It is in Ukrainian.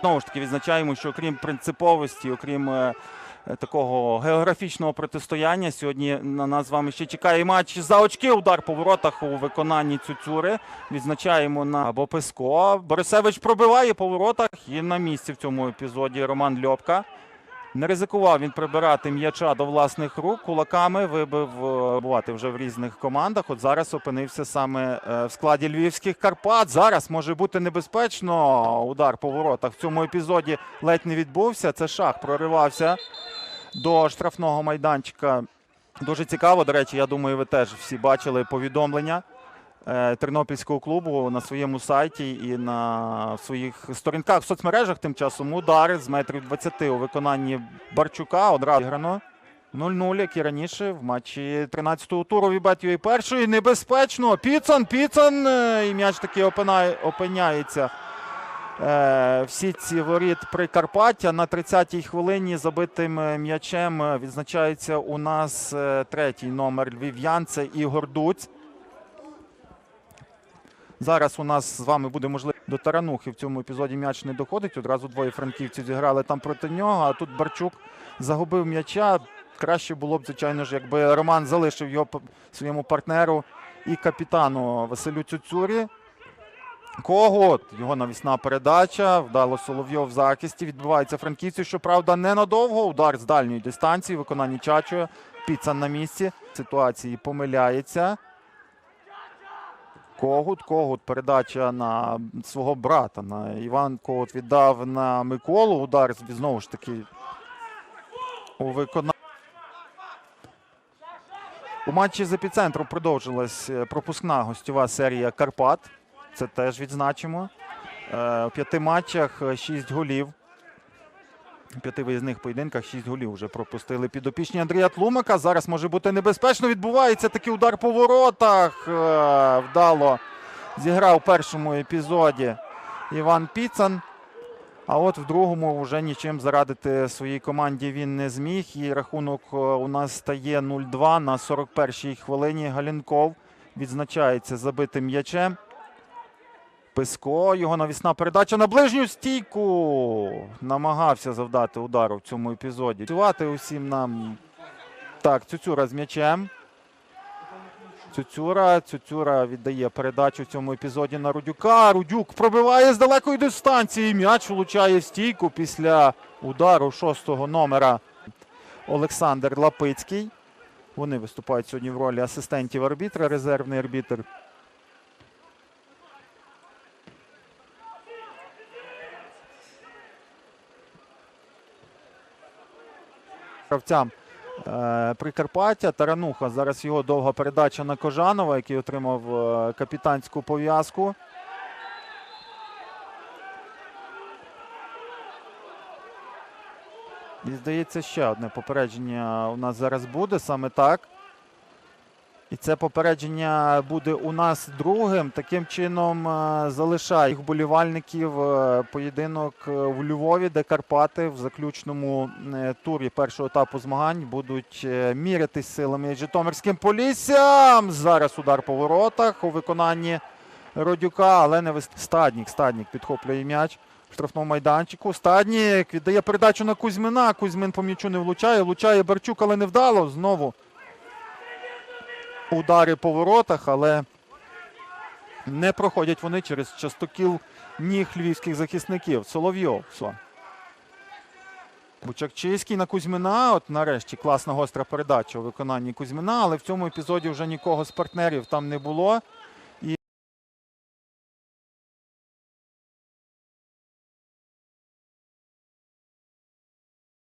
Знову ж таки, відзначаємо, що окрім принциповості, окрім е, такого географічного протистояння, сьогодні на нас з вами ще чекає матч за очки. Удар по воротах у виконанні Цюцюри. Відзначаємо на або. Борисевич пробиває по воротах і на місці в цьому епізоді Роман Льопка. Не ризикував він прибирати м'яча до власних рук кулаками, вибив е, бувати вже в різних командах. От зараз опинився саме е, в складі львівських Карпат. Зараз може бути небезпечно. Удар по воротах в цьому епізоді ледь не відбувся. Це шах проривався до штрафного майданчика. Дуже цікаво. До речі, я думаю, ви теж всі бачили повідомлення Тернопільського клубу на своєму сайті і на своїх сторінках в соцмережах. Тим часом удар з метрів 20 у виконанні Барчука. Одразу грано 0-0, як і раніше в матчі 13-го туру Вібет першої. Небезпечно. Піцан, Піцан. е, І м'яч таки опинає, опиняється. Е, всі ці воріт Прикарпаття на 30-й хвилині забитим е, м'ячем е, відзначається у нас е, третій номер львів'ян. Це Ігор Дуць. Зараз у нас з вами буде можливо до Таранухи в цьому епізоді м'яч не доходить. Одразу двоє франківців зіграли там проти нього. А тут Барчук загубив м'яча. Краще було б, звичайно ж, якби Роман залишив його своєму партнеру і капітану Василю Цюцюрі. Когот, його навісна передача. Вдало Соловйов в захисті. Відбувається франківці. Щоправда, ненадовго. Удар з дальньої дистанції. Виконання Чачо. Піцан на місці. Ситуації помиляється. Когут, Когут, передача на свого брата. На Іван Когут віддав на Миколу. Удар знову ж таки у виконанні. У матчі з епіцентру продовжилась е, пропускна гостьова серія Карпат. Це теж відзначимо. Е, У п'яти матчах е, шість голів. П'яти виїзних поєдинках шість голів вже пропустили підопічні Андрія Тлумака. Зараз може бути небезпечно. Відбувається такий удар по воротах. Е, Вдало зіграв у першому епізоді Іван Піцан. А от в другому вже нічим зарадити своїй команді він не зміг. І рахунок е, у нас стає 0-2 на 41-й хвилині. Галінков відзначається забитим м'ячем. Писко, його навісна передача на ближню стійку. Намагався завдати удару в цьому епізоді. Працювати усім нам. Так, Цюцюра з м'ячем. Цюцюра. Цюцюра віддає передачу в цьому епізоді на Рудюка. Рудюк пробиває з далекої дистанції. М'яч влучає стійку після удару шостого номера Олександр Лапицький. Вони виступають сьогодні в ролі асистентів арбітра, резервний арбітр. Гравцям е, Прикарпаття. Тарануха. Зараз його довга передача на Кожанова, який отримав е, капітанську пов'язку. І здається, ще одне попередження у нас зараз буде саме так. І це попередження буде у нас другим. Таким чином е, залишає вболівальників е, поєдинок е, в Львові, де Карпати в заключному турі першого етапу змагань будуть мірятись силами Житомирським Поліссям. Зараз удар по воротах у виконанні Родюка, але не вис... Стаднік. Стаднік підхоплює м'яч в штрафному майданчику. Стаднік віддає передачу на Кузьмина. Кузьмин по м'ячу не влучає. Влучає Барчук, але не вдало. Знову удари по воротах, але не проходять вони через частокіл ніг львівських захисників. Соловйов. Бучакчиський на Кузьмина. От нарешті класна гостра передача у виконанні Кузьмина, але в цьому епізоді вже нікого з партнерів там не було.